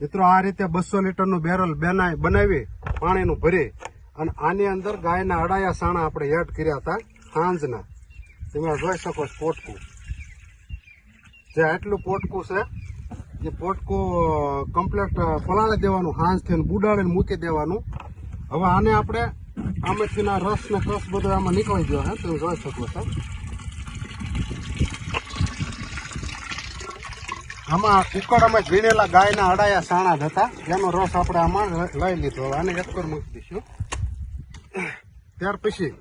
મિત્રો આ રીતે બસો લીટરનું બેરલ બેનાય બનાવી, પાણીનું ભરી. અને આની અંદર ગાયના અડાયા સાણા આપણે એડ કર્યા હતા સાંજના તમે જોઈ શકો છો પોટકું. જે આટલું પોટકું છે, એ પોટકું કમ્પ્લેટ પલાળી દેવાનું હાંજથી બુડાડીને મૂકી દેવાનું. હવે આને આપણે આમાંથી રસ ને કસ બધો આમાં નીકળી ગયો હે તમે જોઈ શકો છો. આમાં કુકડામાં ઝીણેલા ગાયના અડાયા સાણા હતા. એનો રસ આપણે આમાં લઈ લીધો. હવે આને એક પર મૂકી દઈશું. ત્યાર પછી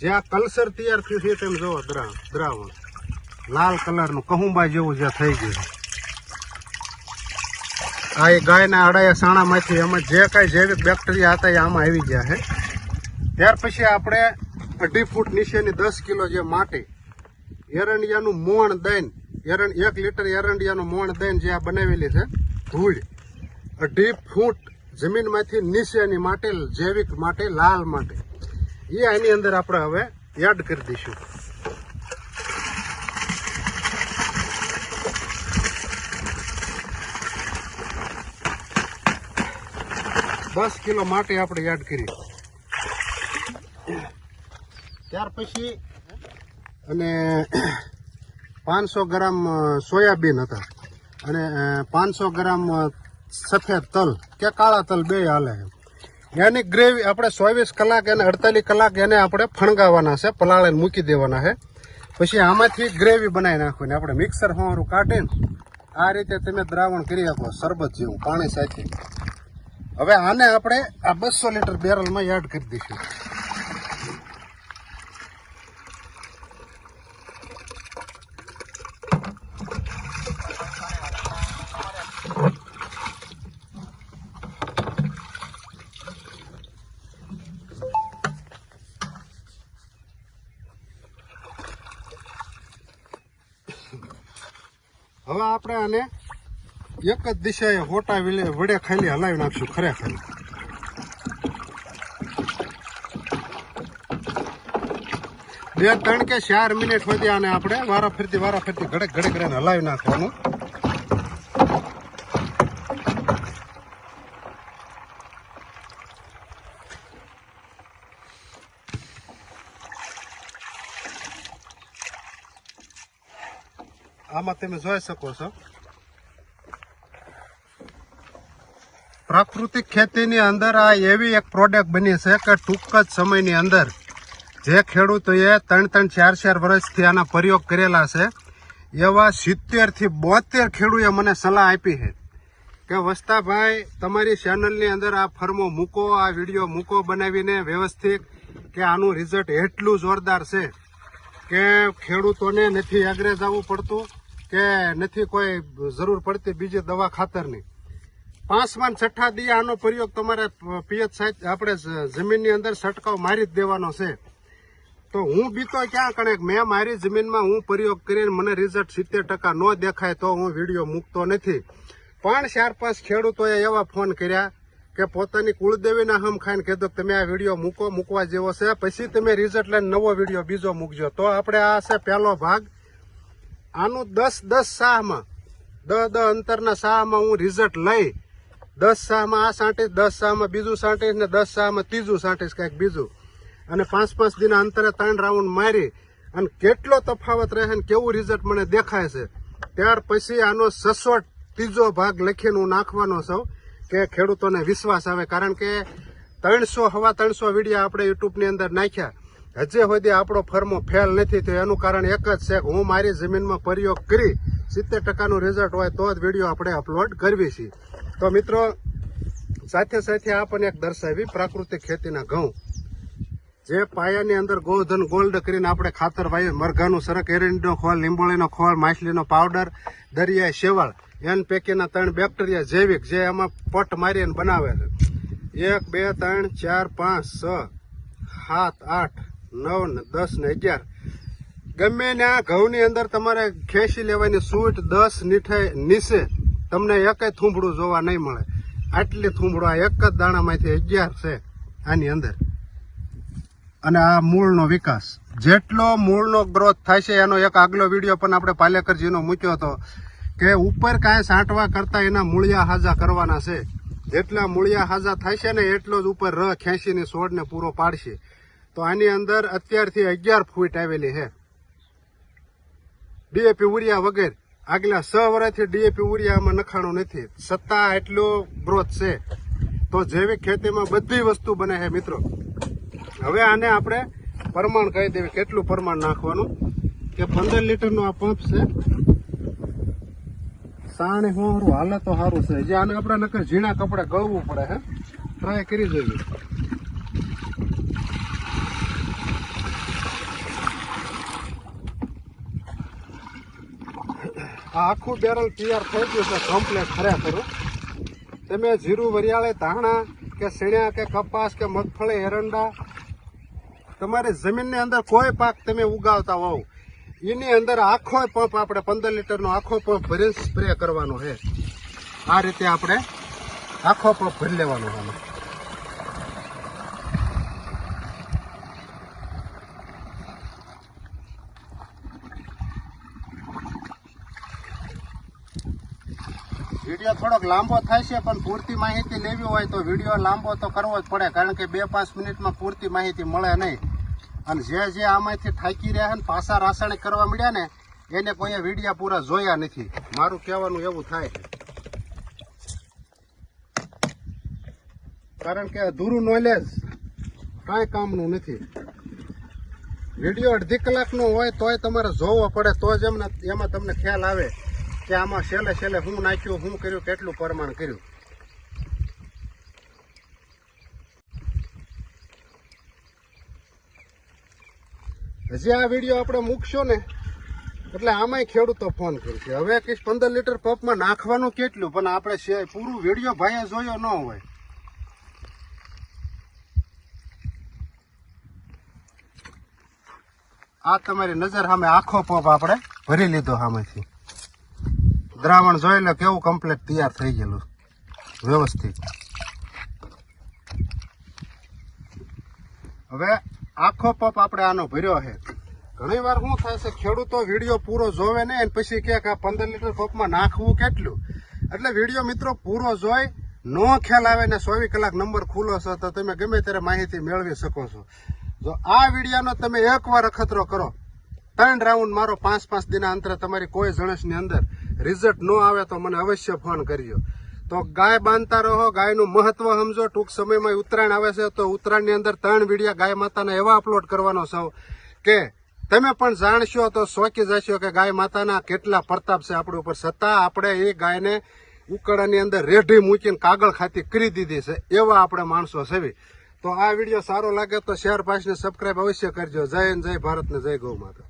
જે આ કલ્સર તૈયાર થયું છે તેમ જોવો, દ્રા- દ્રાવણ. લાલ કલરનું કહુંબા જેવું જે થઈ ગયું. આ એ ગાયના અડાયા સાણામાંથી એમાં જે કાંઈ જૈવિક બેક્ટેરિયા હતા એ આમાં આવી ગયા છે. ત્યાર પછી આપણે અઢી ફૂટ નીચેની દસ કિલો જે માટી, એરંડિયાનું મોણ દઈને એરણ એક લીટર એરંડિયાનું મોણ દઈને જે આ બનાવેલી છે, ધૂળ. અઢી ફૂટ જમીનમાંથી નીચેની માટે, જૈવિક માટે, લાલ માટે. એ આની અંદર આપણે હવે એડ કરી દઈશું. દસ કિલો માટે આપણે એડ કરી. ત્યાર પછી અને પાંચસો ગ્રામ સોયાબીન હતા. અને પાંચસો ગ્રામ સફેદ તલ. કે કાળા તલ બે હાલે એની ગ્રેવી આપણે ચોવીસ કલાક એને, અડતાલીસ કલાક એને આપણે ફણગાવવાના છે, પલાળીને મૂકી દેવાના છે. પછી આમાંથી ગ્રેવી બનાવી નાખવાની. આપણે મિક્સર હોવાનું કાઢીને આ રીતે તમે દ્રાવણ કરી આપો શરબત જેવું, પાણી સાથે. હવે આને આપણે આ બસો લીટર બેરલમાં એડ કરી દઈશું. હવે આપણે આને એક જ દિશાએ હોટા વડે ખાલી હલાવી નાખશું ખરેખર બે ત્રણ કે ચાર મિનિટ સુધી આને આપણે વારા ફરતી વારા ફરતી ઘડે ઘડે ઘડે હલાવી નાખવાનું. આમાં તમે જોઈ શકો છો પ્રાકૃતિક ખેતીની અંદર આ એવી એક પ્રોડક્ટ બની છે કે ટૂંક જ સમયની અંદર જે ખેડૂતોએ ત્રણ ત્રણ ચાર ચાર વર્ષથી આના પ્રયોગ કરેલા છે એવા સિત્તેરથી બોતેર ખેડૂએ મને સલાહ આપી છે કે વસ્તાભાઈ તમારી ચેનલની અંદર આ ફર્મો મૂકો આ વીડિયો મૂકો બનાવીને વ્યવસ્થિત કે આનું રિઝલ્ટ એટલું જોરદાર છે કે ખેડૂતોને નથી આગળ જવું પડતું કે નથી કોઈ જરૂર પડતી બીજી દવા ખાતરની. પાંચમાં છઠ્ઠા દી આનો પ્રયોગ તમારે પિયત સાહેબ આપણે જમીનની અંદર છંટકાવ મારી જ દેવાનો છે. તો હું બીતો ક્યાં કણે? મેં મારી જમીનમાં હું પ્રયોગ કરીને મને રિઝલ્ટ સિત્તેર ટકા ન દેખાય તો હું વીડિયો મૂકતો નથી. પણ ચાર પાંચ ખેડૂતોએ એવા ફોન કર્યા કે પોતાની કુળદેવીના હમ ખાઈને કીધું તમે આ વીડિયો મૂકો, મૂકવા જેવો છે. પછી તમે રિઝલ્ટ લઈને નવો વીડિયો બીજો મૂકજો. તો આપણે આ છે પહેલો ભાગ. આનું દસ દસ શાહમાં. દસ દસ અંતરના શાહમાં હું રિઝલ્ટ લઈ. દસ શાહમાં આ સાંટીશ દસ શાહમાં બીજું સાંટીશ ને દસ શાહમાં ત્રીજું સાંટીશ કંઈક બીજું. અને પાંચ પાંચ દિના અંતરે ત્રણ રાઉન્ડ મારી. અને કેટલો તફાવત રહે ને કેવું રિઝલ્ટ મને દેખાય છે. ત્યાર પછી આનો સસવટ ત્રીજો ભાગ લખીને હું નાખવાનો છું કે ખેડૂતોને વિશ્વાસ આવે. કારણ કે ત્રણસો, હવા ત્રણસો વિડીયા આપણે યુટ્યુબની અંદર નાખ્યા. હજે સુધી આપણો ફર્મો ફેલ નથી થયો. એનું કારણ એક જ છે કે હું મારી જમીનમાં પ્રયોગ કરી સિત્તેર ટકાનું રિઝલ્ટ હોય તો જ વીડિયો આપણે અપલોડ કરવી છીએ તો મિત્રો, સાથે સાથે આપણને એક દર્શાવી પ્રાકૃતિક ખેતીના ઘઉં. જે પાયાની અંદર ગોધન ગોલ્ડ કરીને આપણે ખાતર વાવીએ મરઘાનું સરક એરંડીનો ખોળ લીંબોળીનો ખોળ, માછલીનો પાવડર દરિયાઈ શેવાળ. એન પૈકીના ત્રણ બેક્ટેરિયા જૈવિક જે એમાં પટ મારીને બનાવે છે. એક, બે, ત્રણ, ચાર, પાંચ, છ, સાત, આઠ નવ ને દસ ને અગિયાર. ગમે ને આ ઘઉંની અંદર તમારે ખેંચી લેવાની સૂટ દસ નીઠે નીચે તમને એકેય થૂંભડું જોવા નહીં મળે. આટલી થૂંભડું આ એક જ દાણામાંથી અગિયાર છે આની અંદર. અને આ મૂળનો વિકાસ. જેટલો મૂળનો ગ્રોથ થાય છે, એનો એક આગલો વીડિયો પણ આપણે પાલેકરજીનો મૂક્યો હતો કે ઉપર કાંઈ સાંટવા કરતાં એના મૂળિયા હાજા કરવાના છે. જેટલા મૂળિયા હાજા થાય છે ને, એટલો જ ઉપર ર ખેંચીને છોડને પૂરો પાડશે. તો આની અંદર અત્યારથી અગિયાર ફૂટ આવેલી છે. ડીએપી ઉરિયા વગેરે આગલા છ વર્ષથી ડીએપી ઉરિયામાં નખાણું નથી. સત્તા એટલો ગ્રોથ છે. તો જૈવિક ખેતીમાં બધી વસ્તુ બને છે મિત્રો. હવે આને આપણે પ્રમાણ કહી દેવી. કેટલું પ્રમાણ નાખવાનું? કે પંદર લીટરનો આ પંપ છે. સાણે હું હાલે તો સારું છે. જે આને આપણે નકર ઝીણા કપડે ગળવું પડે હે ટ્રાય કરી જોઈએ. આ આખું બેરલ તૈયાર થઈ ગયું છે કમ્પ્લેટ ખરેખર. તમે જીરું વરિયાળે, ધાણા કે શેણ્યા કે કપાસ કે મગફળી, એરંડા, તમારી જમીનની અંદર કોઈ પાક તમે ઉગાવતા હોવ, એની અંદર આખો પંપ આપણે પંદર લીટરનો આખો પંપ ભરીને સ્પ્રે કરવાનો છે. આ રીતે આપણે આખો પંપ ભરી લેવાનો છે. વીડિયો થોડોક લાંબો થાય છે, પણ પૂરતી માહિતી લેવી હોય તો વીડિયો લાંબો તો કરવો જ પડે, કારણ કે બે પાંચ મિનિટમાં પૂરતી માહિતી મળે નહીં. અને જે જે આમાંથી થાકી રહ્યા ને પાછા રાસાયણિક કરવા મળ્યા ને, એને કોઈએ વિડીયા પૂરા જોયા નથી. મારું કહેવાનું એવું થાય કારણ કે અધૂરું નોલેજ કાંઈ કામનું નથી. વીડિયો અડધી કલાકનો હોય તોય તમારે જોવો પડે, તો જ એમને એમાં તમને ખ્યાલ આવે. કે આમાં છેલ્લે છેલ્લે હું નાખ્યું, હું કર્યું, કેટલું પ્રમાણ કર્યું? હજી આ વીડિયો આપણે મૂકશો ને, એટલે આમાંય ખેડૂતો ફોન કરશે. હવે કઈ પંદર લીટર પંપમાં નાખવાનું કેટલું, પણ આપણે પૂરું વીડિયો ભાઈએ જોયો ન હોય. આ તમારી નજર સામે આખો પંપ આપણે ભરી લીધો સામેથી. દ્રાવણ જોઈ લે કેવું કમ્પ્લીટ તૈયાર થઈ ગયેલું વ્યવસ્થિત. હવે આખો પપ આપણે આનો ભર્યો છે. ઘણી વાર શું થાય છે, ખેડૂતો વીડિયો પૂરો જોવે ને પછી કે આ પંદર લીટર પપમાં નાખવું કેટલું? એટલે વીડિયો મિત્રો પૂરો જોઈ, નો ખ્યાલ આવે ને ચોવીસ કલાક નંબર ખુલ્લો છે, તો તમે ગમે ત્યારે માહિતી મેળવી શકો છો. જો આ વિડીયાનો તમે એકવાર અખતરો કરો, ત્રણ રાઉન્ડ મારો પાંચ પાંચ દિના અંતરે તમારી કોઈ જણસની અંદર રિઝલ્ટ ન આવે તો મને અવશ્ય ફોન કરજો. તો ગાય બાંધતા રહો, ગાયનું મહત્વ સમજો. ટૂંક સમયમાં ઉત્તરાયણ આવે છે તો ઉત્તરાયણની અંદર ત્રણ વિડીયા ગાય માતાના એવા અપલોડ કરવાનો છો કે તમે પણ જાણશો તો શોકી જશો કે ગાય માતાના કેટલા પ્રતાપ છે આપણી ઉપર. છતાં આપણે એ ગાયને ઉકળાની અંદર રેઢી મૂકીને કાગળ ખાતી કરી દીધી છે. એવા આપણે માણસો છે તો આ વીડિયો સારો લાગે તો શેર પાસને સબસ્ક્રાઇબ અવશ્ય કરજો. જય જય ભારત ને જય ગૌ માતા.